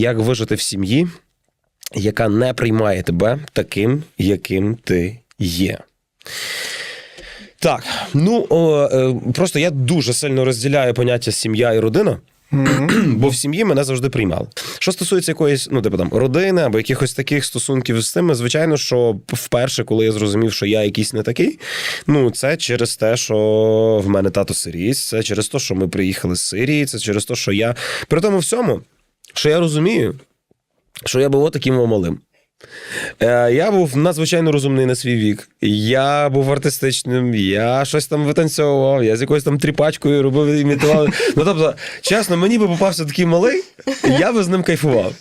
як вижити в сім'ї, яка не приймає тебе таким, яким ти є. Так, ну о, е, просто я дуже сильно розділяю поняття сім'я і родина. Бо в сім'ї мене завжди приймали. Що стосується якоїсь, ну типу там родини або якихось таких стосунків з тими, звичайно, що вперше, коли я зрозумів, що я якийсь не такий, ну це через те, що в мене тато сирійсь, це через те, що ми приїхали з Сирії, це через те, що я при тому всьому, що я розумію, що я був отаким малим. Е, Я був надзвичайно розумний на свій вік. Я був артистичним, я щось там витанцьовував, я з якоюсь там тріпачкою робив імітував. Ну тобто, чесно, мені би попався такий малий, я би з ним кайфував.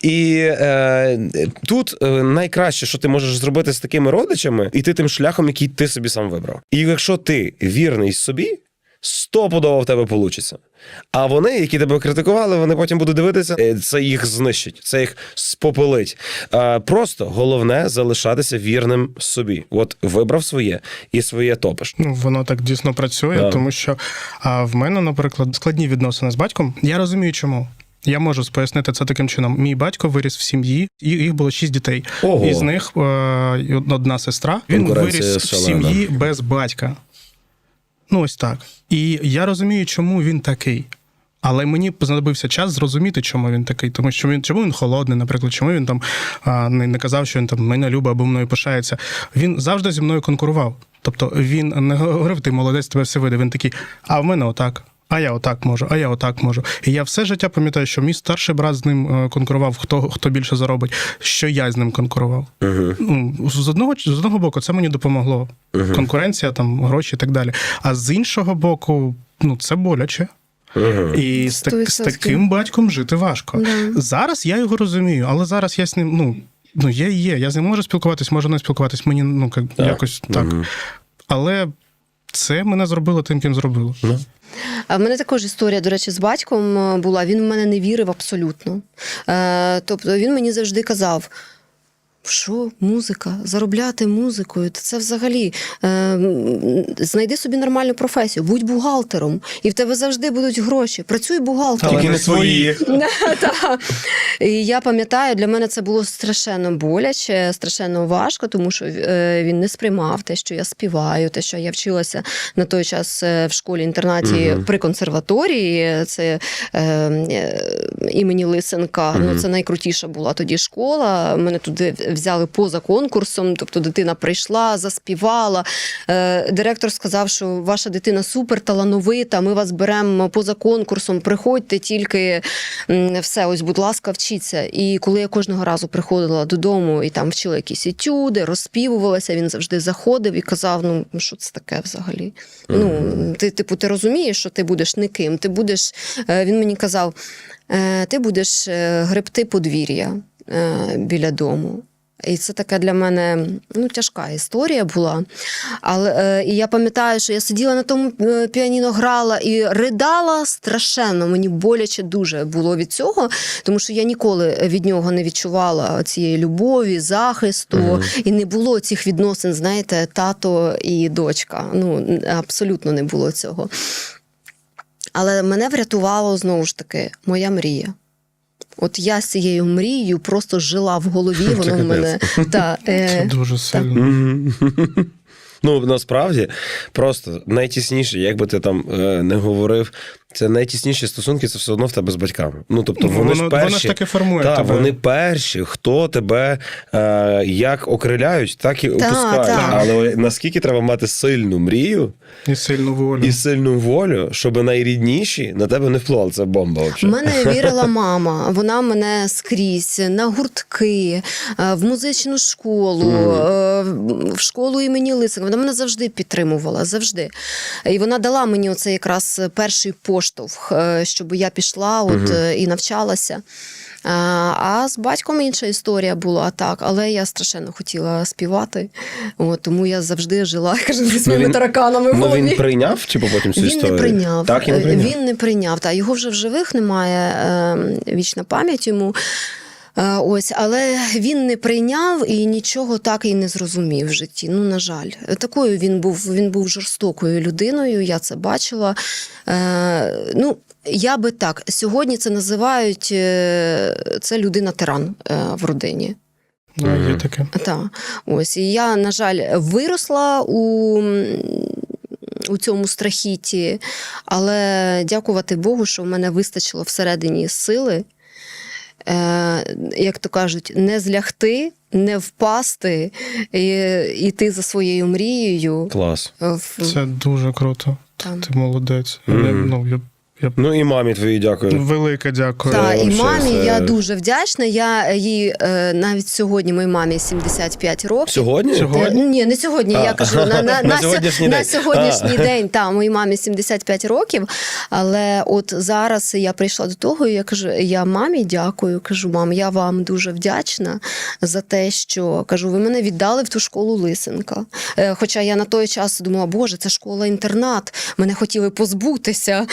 І е, тут е, найкраще, що ти можеш зробити з такими родичами, іти тим шляхом, який ти собі сам вибрав. І якщо ти вірний собі, стопудово в тебе вийде. А вони, які тебе критикували, вони потім будуть дивитися, е, це їх знищить, це їх спопелить. Е, Просто головне залишатися вірним собі. От вибрав своє і своє топиш. Ну, воно так дійсно працює, Да. тому що а, в мене, наприклад, складні відносини з батьком. Я розумію, чому. Я можу пояснити це таким чином. Мій батько виріс в сім'ї, і їх було шість дітей. Ого. Із них е, одна сестра. Він виріс в сім'ї без батька. Ну, ось так. І я розумію, чому він такий. Але мені знадобився час зрозуміти, чому він такий. Тому що він чому він холодний, наприклад, чому він там а, не, не казав, що він там мене любить або мною пишається. Він завжди зі мною конкурував. Тобто він не говорив, ти молодець, тебе все вийде. Він такий, а в мене отак. А я отак можу, а я отак можу. І я все життя пам'ятаю, що мій старший брат з ним е, конкурував, хто, хто більше заробить, що я з ним конкурував. Ну, з одного з одного боку, це мені допомогло. Конкуренція, там, гроші і так далі. А з іншого боку, ну це боляче. І з, так, з таким батьком жити важко. Да. Зараз я його розумію, але зараз я з ним, ну, ну є, є. Я з ним можу спілкуватись, можу не спілкуватись, мені ну, як, якось так. Але це мене зробило тим, ким зробило. В мене також історія, до речі, з батьком е, була. Він в мене не вірив абсолютно. Е, тобто він мені завжди казав. Що музика, заробляти музикою, це взагалі е, знайди собі нормальну професію, будь бухгалтером, і в тебе завжди будуть гроші. Працюй бухгалтером. Але не свої. І я пам'ятаю, для мене це було страшенно боляче, страшенно важко, тому що е, він не сприймав те, що я співаю, те, що я вчилася на той час е, в школі-інтернаті при консерваторії. Це е, імені Лисенка. Ну, це найкрутіша була тоді школа. Мене туди взяли поза конкурсом, тобто дитина прийшла, заспівала. Е, Директор сказав, що ваша дитина супер талановита, ми вас беремо поза конкурсом, приходьте тільки все, ось, будь ласка, вчіться. І коли я кожного разу приходила додому і там вчила якісь етюди, розспівувалася, він завжди заходив і казав: ну що це таке взагалі? Ну, ти, типу, ти розумієш, що ти будеш никим. Ти будеш, е, він мені казав, е, ти будеш гребти подвір'я біля дому. І це така для мене ну, тяжка історія була. Але е, і я пам'ятаю, що я сиділа на тому е, піаніно, грала і ридала страшенно. Мені боляче дуже було від цього, тому що я ніколи від нього не відчувала цієї любові, захисту, і не було цих відносин, знаєте, тато і дочка. Ну абсолютно не було цього. Але мене врятувало знову ж таки моя мрія. От я з цією мрією просто жила в голові, воно в мене. Та, Це е, дуже сильно. Ну, насправді, просто найтісніше, як би ти там е, не говорив, це найтісніші стосунки, це все одно в тебе з батьками. Ну, тобто, вони ж воно- перші. воно ж таки формує та, тебе. Вони перші, хто тебе е, як окриляють, так і опускають. та. Але наскільки треба мати сильну мрію І сильну волю. і сильну волю, щоб найрідніші на тебе не впливали. Це бомба В мене вірила мама. Вона мене скрізь на гуртки, е, в музичну школу, е, в школу імені Лисенка. Вона мене завжди підтримувала, завжди. І вона дала мені оце якраз перший поштовх, е, щоб я пішла от, е, і навчалася. А, А з батьком інша історія була так, але я страшенно хотіла співати, от, тому я завжди жила кажу, зі своїми він- тараканами в Ну він прийняв, чи потім цю Він історію? не прийняв. Так, він не Е, прийняв. Він не прийняв. Та його вже в живих немає. е, Вічна пам'ять йому. Ось, але він не прийняв і нічого так і не зрозумів в житті. Ну, на жаль, такою він був. Він був жорстокою людиною. Я це бачила. Е, ну, я би так сьогодні це називають е, це людина-тиран е, в родині. Да, є таке. Так, ось і я, на жаль, виросла у, у цьому страхіті, але дякувати Богу, що в мене вистачило всередині сили, як то кажуть, не злягти, не впасти і йти за своєю мрією. Клас. В- Це дуже круто. Там. Ти молодець. Мгм. Я, ну, я, я... Ну і мамі твоїй дякую. Велике дякую. Та, і мамі це- я дуже вдячна. Я їй е, навіть сьогодні моїй мамі 75 років. Сьогодні? Сьогодні? Е, Ні, не сьогодні. А. Я кажу на, на, На на, сьогоднішній на день. сьогоднішній А. день. Та моїй мамі 75 років. Але от зараз я прийшла до того, і я кажу: я мамі дякую. Кажу, мам, я вам дуже вдячна за те, що кажу, ви мене віддали в ту школу Лисенка. Е, Хоча я на той час думала, боже, це школа-інтернат. Мене хотіли позбутися.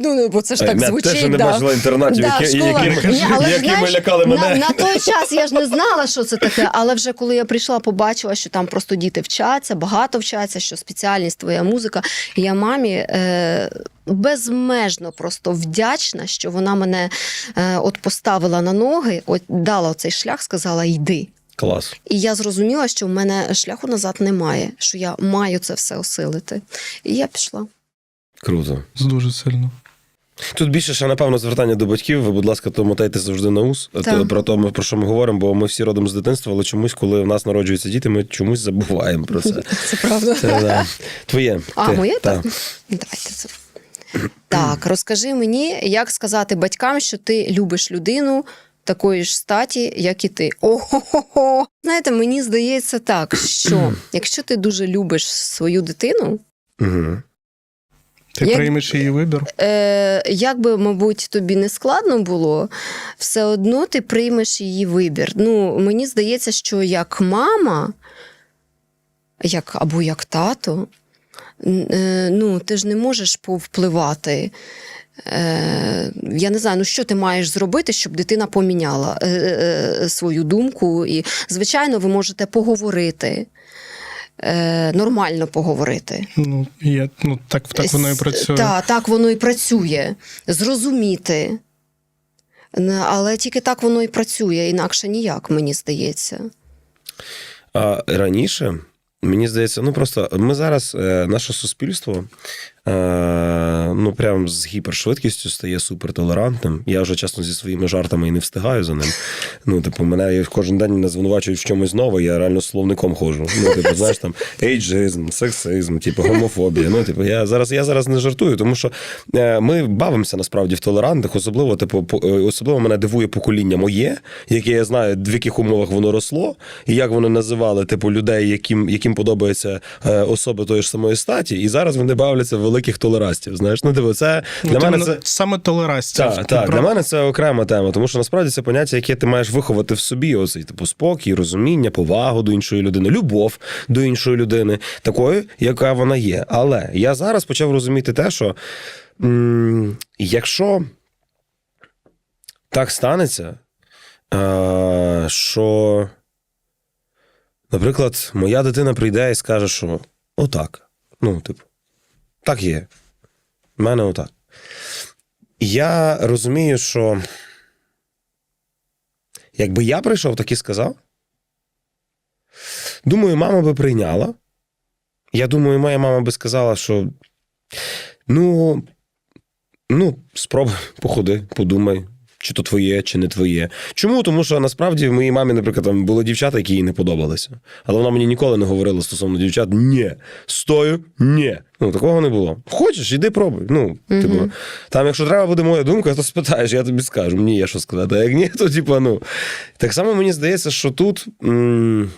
Е, Ну, бо це ж Ай, так я звучить. теж не да. бачила інтернатів, Да, які- школа. якими- Ні, але ж, якими знаєш, лякали мене. На, на той час я ж не знала, що це таке. Але вже коли я прийшла, побачила, що там просто діти вчаться, багато вчаться, що спеціальність твоя музика. Я мамі е, безмежно просто вдячна, що вона мене е, от поставила на ноги, от дала цей шлях, сказала: йди. Клас. І я зрозуміла, що в мене шляху назад немає, що я маю це все осилити. І я пішла. Круто. Дуже сильно. Тут більше ще, напевно, звертання до батьків. Ви, будь ласка, то мотайте завжди на ус. Так. Про те, про що ми говоримо, бо ми всі родом з дитинства, але чомусь, коли в нас народжуються діти, ми чомусь забуваємо про це. Це правда. Це да. твоє. А, Ти. моє Та. так? Давайте це. Так, розкажи мені, як сказати батькам, що ти любиш людину такої ж статі, як і ти. Ого-го-го! Знаєте, мені здається так, що якщо ти дуже любиш свою дитину, Угу. Ти Як- приймеш її вибір. е, як би, мабуть, тобі не складно було, все одно ти приймеш її вибір. Ну, мені здається, що як мама, як, або як тато, е, ну, ти ж не можеш повпливати. Е, я не знаю, ну що ти маєш зробити, щоб дитина поміняла е, е, свою думку. І, звичайно, ви можете поговорити, е, нормально поговорити. Ну, я, ну так, так воно і працює. Так, так воно і працює. Зрозуміти. Але тільки так воно і працює, інакше ніяк, мені здається. А раніше, мені здається, ну просто ми зараз, е, наше суспільство, е, ну прям з гіпершвидкістю стає супертолерантним. Я вже чесно зі своїми жартами і не встигаю за ним. Ну, типу, мене кожен день мене звинувачують в чомусь нове, я реально словником ходжу. Ну, типу, знаєш, там ейджизм, сексизм, типу, гомофобія. Ну, типу, я зараз, я зараз не жартую, тому що е, ми бавимося насправді в толерантних, особливо, типу, особливо мене дивує покоління моє, яке я знаю, в яких умовах воно росло, і як вони називали типу людей, яким, яким подобаються е, особи тої ж самої статі, і зараз вони бавляться в великих толерастів. Знаєш, ну типу, це для От мене це. саме толерастія. Так, так, для мене це окрема тема, тому що насправді це поняття, яке ти маєш виховати в собі: оцей типу спокій, розуміння, повагу до іншої людини, любов до іншої людини, такою, яка вона є. Але я зараз почав розуміти те, що м- якщо так станеться, е- що, наприклад, моя дитина прийде і скаже, що отак. Ну, типу, так є. У мене отак. Я розумію, що якби я прийшов так і сказав, думаю, мама би прийняла. Я думаю, моя мама би сказала, що ну, ну, спробуй, походи, подумай, чи то твоє, чи не твоє. Чому? Тому що насправді в моїй мамі, наприклад, там були дівчата, які їй не подобалися. Але вона мені ніколи не говорила стосовно дівчат: ні, стою, ні. Ну, такого не було. Хочеш, іди пробуй. Ну, угу. типу, там, якщо треба буде моя думка, то спитаєш, я тобі скажу. Мені є що сказати. А як ні, то типу, ну. Так само мені здається, що тут. М-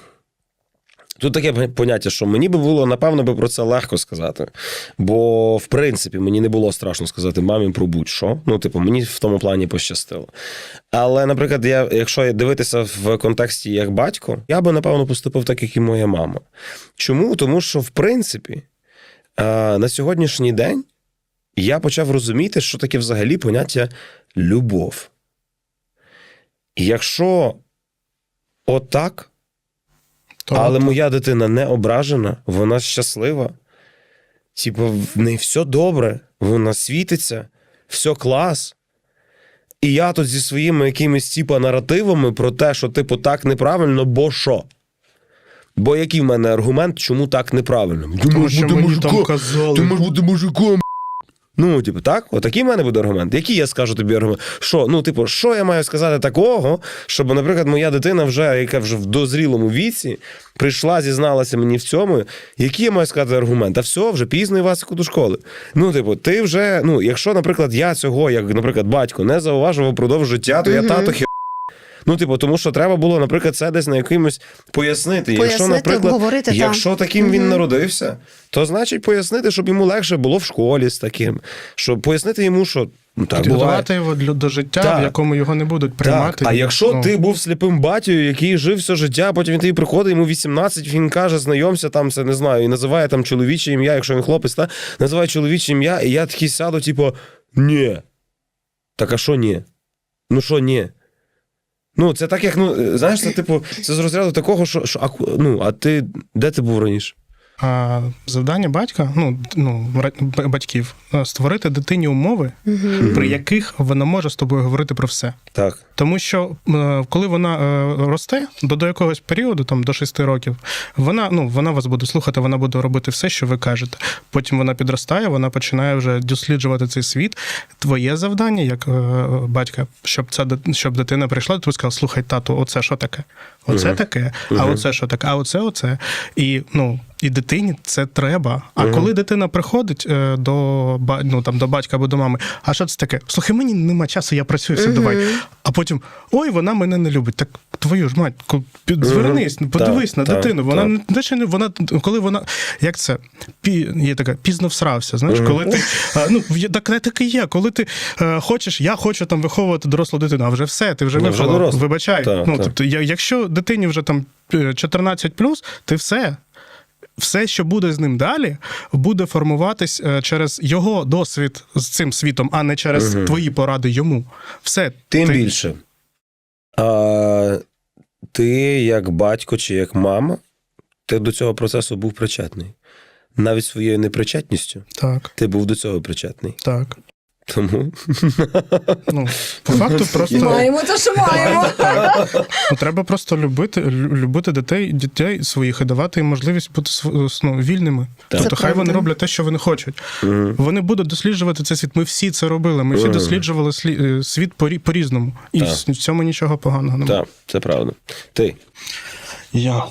Тут таке поняття, що мені би було, напевно, би про це легко сказати. Бо, в принципі, мені не було страшно сказати мамі про будь-що. Ну, типу, мені в тому плані пощастило. Але, наприклад, я, якщо дивитися в контексті як батько, я би, напевно, поступив так, як і моя мама. Чому? Тому що, в принципі, е, на сьогоднішній день я почав розуміти, що таке взагалі поняття любов. Якщо отак, але моя дитина не ображена, вона щаслива. Типу, в неї все добре, вона світиться, все клас. І я тут зі своїми якимись типу, наративами про те, що, типу, так неправильно, бо що? Бо який в мене аргумент, чому так неправильно? Ти мені там казали. ти можеш бути мужиком. Ну, типу, так, отакий в мене буде аргумент. Який я скажу тобі аргумент? Що, ну, типу, що я маю сказати такого, щоб, наприклад, моя дитина, вже, яка вже в дозрілому віці, прийшла, зізналася мені в цьому. Який я маю сказати аргумент? А все, вже пізно і вас до школи. Ну, типу, ти вже, ну, якщо, наприклад, я цього, як, наприклад, батько, не зауважував впродовж життя, то я тато хі. Ну, типу, тому що треба було, наприклад, це десь на якимось пояснити. якщо, Пояснити, наприклад, обговорити, та. таким він народився, то значить пояснити, щоб йому легше було в школі з таким. Щоб пояснити йому, що ну так. Підготувати його для- до життя, Так. в якому його не будуть приймати. Так, а якщо Ну, ти був сліпим батькою, який жив все життя, потім він тобі приходить, йому 18, він каже, знайомся там, це не знаю, і називає там чоловіче ім'я, якщо він хлопець, та називає чоловіче ім'я, і я такий сяду, типу, ні. Так а що ні? Ну що ні? Ну, це так, як, ну, знаєш, це типу, це з розряду такого, що, що ну, а ти де ти був раніше? А завдання батька, ну, ну батьків, е, створити дитині умови, при яких вона може з тобою говорити про все. Так. Тому що е, коли вона е, росте до, до якогось періоду, там до 6 років, вона ну вона вас буде слухати, вона буде робити все, що ви кажете. Потім вона підростає, вона починає вже досліджувати цей світ. Твоє завдання, як батька, щоб ця щоб дитина прийшла, ти сказав, слухай, тату, оце що таке? Оце Мгм. таке, а Мгм. оце що таке, а оце, оце. І ну. І дитині це треба. А Мгм. коли дитина приходить е, до ну, там, до батька або до мами, а що це таке? Слухай, мені нема часу, я працюю, все, давай. А потім ой, вона мене не любить. Так твою ж мать, звернись, Мгм. подивись Так, на так, дитину. Вона не що не вона, коли вона як це пі, є така пізно всрався. Знаєш, коли ти ну так, так і є. Коли ти е, хочеш, я хочу там виховувати дорослу дитину, а вже все, ти вже дорослий. Вибачай. Так, ну тобто, якщо дитині вже там е, 14 ти все. Все, що буде з ним далі, буде формуватись е, через його досвід з цим світом, а не через угу. твої поради йому. Все Тим ти- більше. А, ти, як батько чи як мама, ти до цього процесу був причетний. Навіть своєю непричетністю Так, ти був до цього причетний. так. Тому Ну, по факту просто Маємо те, що маємо. ну, треба просто любити, любити дітей, дітей своїх і давати їм можливість бути ну, вільними. Так. Тобто, Це хай вони роблять те, що вони хочуть. Мгм. Вони будуть досліджувати цей світ. Ми всі це робили. Ми всі Мгм. досліджували е, світ порі- по-різному. І Так. в цьому нічого поганого немає. так, це правда. Ти. Я.